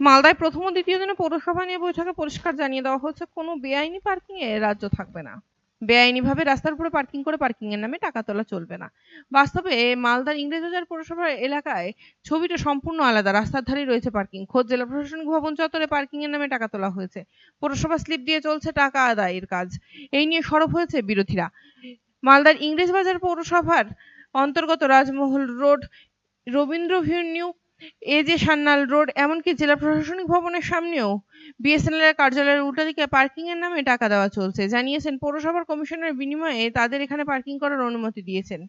মালদায় প্রথম ও দ্বিতীয় দিনে পৌরসভা নিয়ে বৈঠকে পরিষ্কার জানিয়ে দেওয়া হচ্ছে কোনো বেআইনি পার্কিং এ রাজ্য থাকবে না। বেআইনিভাবে রাস্তার উপরে পার্কিং করে পার্কিং এর নামে টাকা তোলা চলবে না। বাস্তবে মালদার ইংরেজবাজার পৌরসভার এলাকায় ছবিটা সম্পূর্ণ আলাদা। রাস্তার ধারেই রয়েছে পার্কিং। খোদ জেলা প্রশাসন ভবন চত্বরে পার্কিং এর নামে টাকা তোলা হয়েছে। পৌরসভা স্লিপ দিয়ে চলছে টাকা আদায়ের কাজ। এই নিয়ে সরব হয়েছে বিরোধীরা। মালদার ইংরেজবাজার পৌরসভার অন্তর্গত রাজমহল রোড রবীন্দ্র ভিনিউ এ যে সান্যাল রোড, এমনকি জেলা প্রশাসনিক ভবনের সামনেও বিএসএনএল এর কার্যালয়ের উল্টো দিকে পার্কিং এর নামে টাকা দেওয়া চলছে। জানিয়েছেন পৌরসভার কমিশনের বিনিময়ে তাদের এখানে পার্কিং করার অনুমতি দিয়েছেন।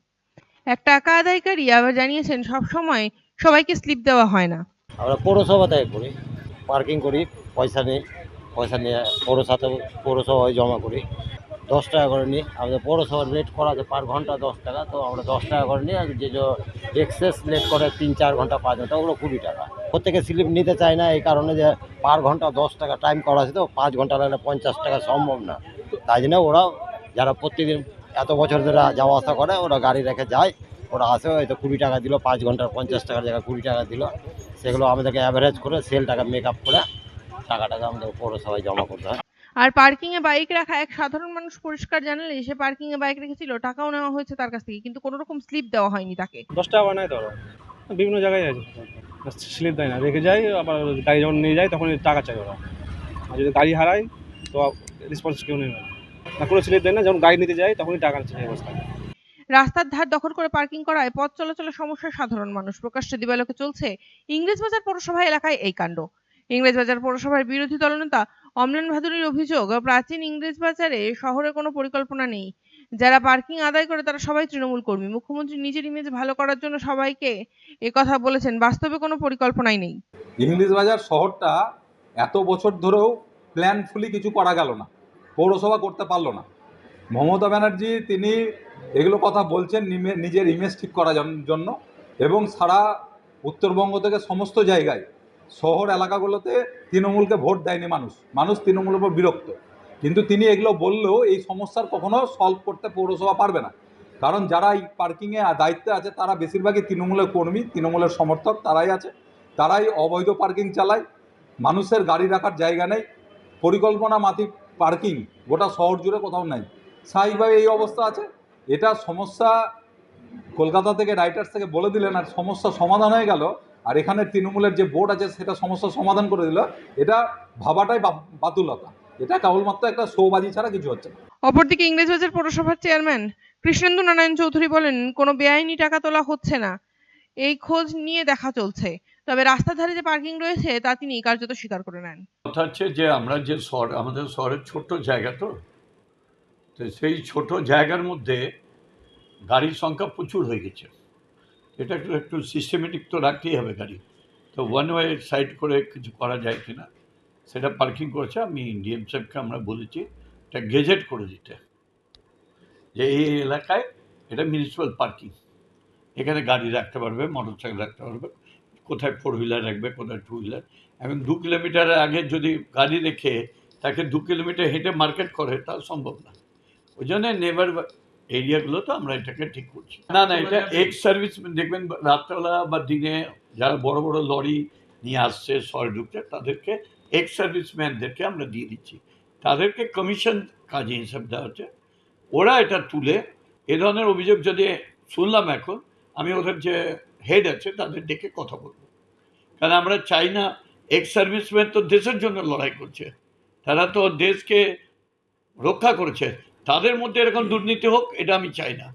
এক টাকা আদায়কারী আবার জানিয়েছেন, সব সময় সবাইকে স্লিপ দেওয়া হয় না। আমরা পৌরসভা থেকে করি, পার্কিং করি, পয়সা নিই পয়সা নিয়ে পৌরসভাতে, পৌরসভায় জমা করি। দশ টাকা করে নিই। আমাদের পৌরসভার রেট করা আছে পার ঘণ্টা দশ টাকা, তো আমরা দশ টাকা করে নিই, আর যে যে এক্সেস লেট করে তিন চার ঘণ্টা পাঁচ ঘণ্টা, ওগুলো কুড়ি টাকা। প্রত্যেকে স্লিপ নিতে চায় না, এই কারণে যে পার ঘণ্টা দশ টাকা টাইম করা আছে, তো পাঁচ ঘণ্টা লাগলে পঞ্চাশ টাকা সম্ভব না। তাই জন্য ওরা যারা প্রত্যেকদিন এত বছর ধরে যাওয়া আসা করে, ওরা গাড়ি রেখে যায়, ওরা আসে, হয়তো কুড়ি টাকা দিল, পাঁচ ঘণ্টার পঞ্চাশ টাকার জায়গায় কুড়ি টাকা দিল। সেগুলো আমাদেরকে অ্যাভারেজ করে সেল টাকা মেক আপ করে টাকাটাকে আমাদের পৌরসভায় জমা করতে হয়। আর পার্কিং এ বাইক রাখা এক সাধারণ মানুষ পরিষ্কার জানালে সে পার্কিং এ বাইক রেখেছিল টাকাও নেওয়া হয়েছে তার কাছ থেকে কিন্তু কোনো রকম স্লিপ দেওয়া হয়নি তাকে। দশ টাকা বানায় ধরো বিভিন্ন জায়গায় আছে। স্লিপ দেয় না। রেখে যায় আবার গাড়ি যখন নিয়ে যায় তখন টাকা চাই ওরা। আর যদি গাড়ি হারায় তো রেসপন্স কেউ নেই না। কোনো স্লিপ দেয় না যখন গাড়ি নিতে যায় তখনই টাকা চাই অবস্থা রাস্তার ধার দখল করে পার্কিং করায় পথ চলাচলের সমস্যা সাধারণ মানুষ। প্রকাশ্যে দিবালোকে চলছে ইংরেজবাজার পৌরসভা এলাকায় এই কাণ্ড। ইংরেজবাজার পৌরসভার বিরোধী দলনেতা অমলেন ভাদুরীর অভিযোগ, প্রাচীন ইংরেজবাজারে শহরে কোনো পরিকল্পনা নেই। যারা পার্কিং আদায় করে তারা সবাই তৃণমূল কর্মী। মুখ্যমন্ত্রী নিজের ইমেজ ভালো করার জন্য সবাইকে কথা বলেছেন, বাস্তবে কোনো পরিকল্পনাই নেই। ইংলিশ বাজার শহরটা এত বছর ধরেও প্ল্যানফুলি কিছু করা গেল না, পৌরসভা করতে পারল না। মমতা ব্যানার্জি তিনি এগুলো কথা বলছেন নিজের ইমেজ ঠিক করার জন- জন্য এবং সারা উত্তরবঙ্গ থেকে সমস্ত জায়গায় শহর এলাকাগুলোতে তৃণমূলকে ভোট দেয়নি মানুষ। মানুষ তৃণমূলের উপর বিরক্ত। কিন্তু তিনি এগুলো বললেও এই সমস্যার কখনো সলভ করতে পৌরসভা পারবে না। কারণ যারা এই পার্কিংয়ে দায়িত্বে আছে, তারা বেশিরভাগই তৃণমূলের কর্মী, তৃণমূলের সমর্থক, তারাই আছে। তারাই অবৈধ পার্কিং চালায়। মানুষের গাড়ি রাখার জায়গা নেই। পরিকল্পনা মাফিক পার্কিং গোটা শহর জুড়ে কোথাও নাই। স্বাভাবিকভাবে এই অবস্থা আছে। এটা সমস্যা কলকাতা থেকে রাইটার্স থেকে বলে দিলেন আর সমস্যা সমাধান হয়ে গেল। আর এখানে তৃণমূলের যে বোর্ড আছে সেটা সমস্যা সমাধান করে দিল। এটা ভাবাটাই বা- বাতুলতা। এটা কেবলমাত্র একটা শোবাজি ছাড়া কিছু হচ্ছে না। অপরদিকে ইংরেজবাজার পৌরসভার চেয়ারম্যান কৃষ্ণেন্দু নারায়ণ চৌধুরী বলেন কোনো বেআইনি টাকা তোলা হচ্ছে না। এই খোঁজ নিয়ে দেখা চলছে। তবে রাস্তার ধারে যে পার্কিং রয়েছে তা তিনি কার্যত স্বীকার করে নেন। কথা হচ্ছে যে আমরা যে শহর আমাদের শহরের ছোট্ট জায়গা তো তো সেই ছোট জায়গার মধ্যে গাড়ির সংখ্যা প্রচুর হয়ে গেছে। এটা একটু একটু সিস্টেমেটিক তো রাখতেই হবে গাড়ি। তো ওয়ান ওয়ে সাইড করে কিছু করা যায় কি না সেটা পার্কিং করেছে। আমি ডিএম সাহেবকে আমরা বলেছি, এটা গেজেট করে দিতে। যে এই এলাকায় এটা মিউনিসিপ্যাল পার্কিং এখানে গাড়ি রাখতে পারবে মোটর সাইকেল রাখতে পারবে, কোথায় ফোর হুইলার রাখবে, কোথায় টু হুইলার এবং দু কিলোমিটার আগে যদি গাড়ি রেখে তাকে দু কিলোমিটার হেঁটে মার্কেট করে তা সম্ভব না। ওই জন্য নেবার এরিয়াগুলো তো আমরা এটাকে ঠিক করছি। না না এটা এক্স সার্ভিস দেখবেন রাত্রেবেলা বা দিনে যারা বড় বড় লরি নিয়ে আসছে শহরে ঢুকছে তাদেরকে এক্স সার্ভিসম্যানদেরকে আমরা দিয়ে দিচ্ছি। তাদেরকে কমিশন কাজে হিসাব দেওয়া হচ্ছে। ওরা এটা তুলে এ ধরনের অভিযোগ যদি শুনলাম এখন আমি ওদের যে হেড আছে তাদের ডেকে কথা বলব। কারণ আমরা চাই না এক্স সার্ভিসম্যান তো দেশের জন্য লড়াই করছে। তারা তো দেশকে রক্ষা করেছে। তাদের মধ্যে এরকম দুর্নীতি হোক এটা আমি চাই না।